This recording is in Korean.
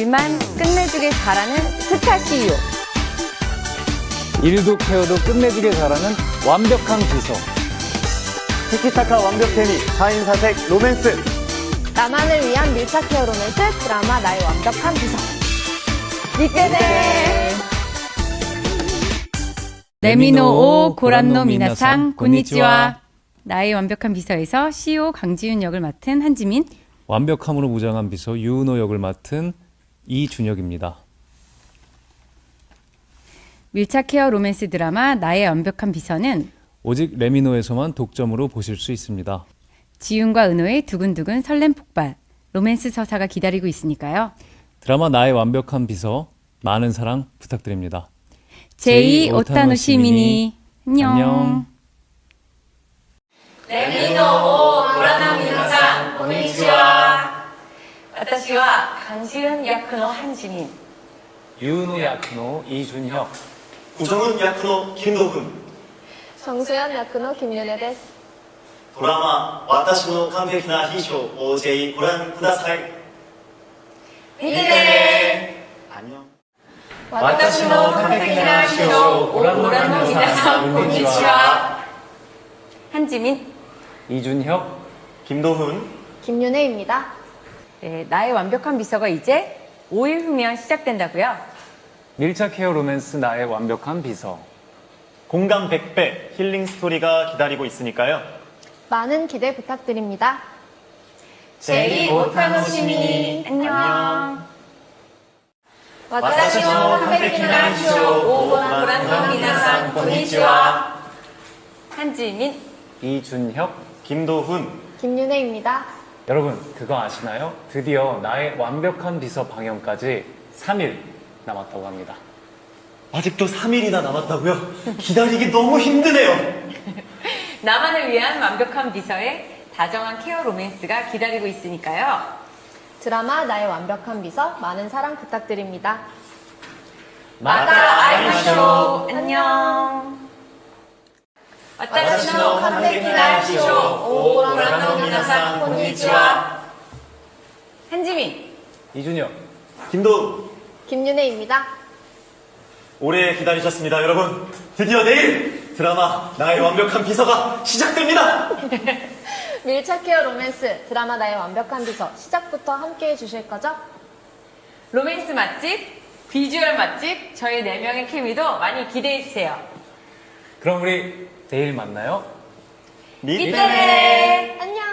일만 끝내주길 잘하는 스타 CEO. 일도 케어도 끝내주게 잘하는 완벽한 비서. 티키타카 완벽 케미 4인 사색 로맨스 나만을 위한 밀착 케어 로맨스 드라마 나의 완벽한 비서. 니떼네. 레미노 오 고란노 미나상 곤니치와. 나의 완벽한 비서에서 CEO 강지윤 역을 맡은 한지민. 완벽함으로 무장한 비서 유은호 역을 맡은 이준혁입니다. 밀착 케어 로맨스 드라마 나의 완벽한 비서는 오직 레미노에서만 독점으로 보실 수 있습니다. 지윤과 은호의 두근두근 설렘 폭발. 로맨스 서사가 기다리고 있으니까요. 드라마 나의 완벽한 비서 많은 사랑 부탁드립니다. 제이 오타노 시미니. 안녕. 안녕. 私は漢字役のハンジミン 유은호 야크노 이준혁. 우정은 야쿠노 김도훈 정수연 야크노 김윤혜 です。ドラマ「私の完璧な秘書 OJ ご覧ください」見てね안녕 私の完璧な秘書をご覧の皆さんこんにちは 한지민 이준혁. 김도훈 김윤혜입니다. 네, 나의 완벽한 미소가 이제 5일 후면 시작된다고요? 밀착 헤어 로맨스 나의 완벽한 비서. 공감 100배 힐링 스토리가 기다리고 있으니까요. 많은 기대 부탁드립니다. 제이 오타노 시민 안녕. 와타시노 컴백이나 쇼 오고만 보란던 미나상 고니치와 한지민, 이준혁, 김도훈, 김윤혜입니다. 여러분 그거 아시나요? 드디어 나의 완벽한 비서 방영까지 3일 남았다고 합니다. 아직도 3일이나 남았다고요? 기다리기 너무 힘드네요 나만을 위한 완벽한 비서의 다정한 케어 로맨스가 기다리고 있으니까요 드라마 나의 완벽한 비서 많은 사랑 부탁드립니다. 마다 아이마쇼 안녕 私の完璧な秘書をご覧の皆さんこんにちは 한지민 이준혁. 김도훈 김윤혜입니다. 오래 기다리셨습니다 여러분 드디어 내일 드라마 나의 완벽한 비서가 시작됩니다 밀착 케어 로맨스 드라마 나의 완벽한 비서 시작부터 함께 해주실 거죠? 로맨스 맛집 비주얼 맛집 저희 4명의 케미도 많이 기대해주세요 그럼 우리 내일 만나요. 미 이때네 안녕!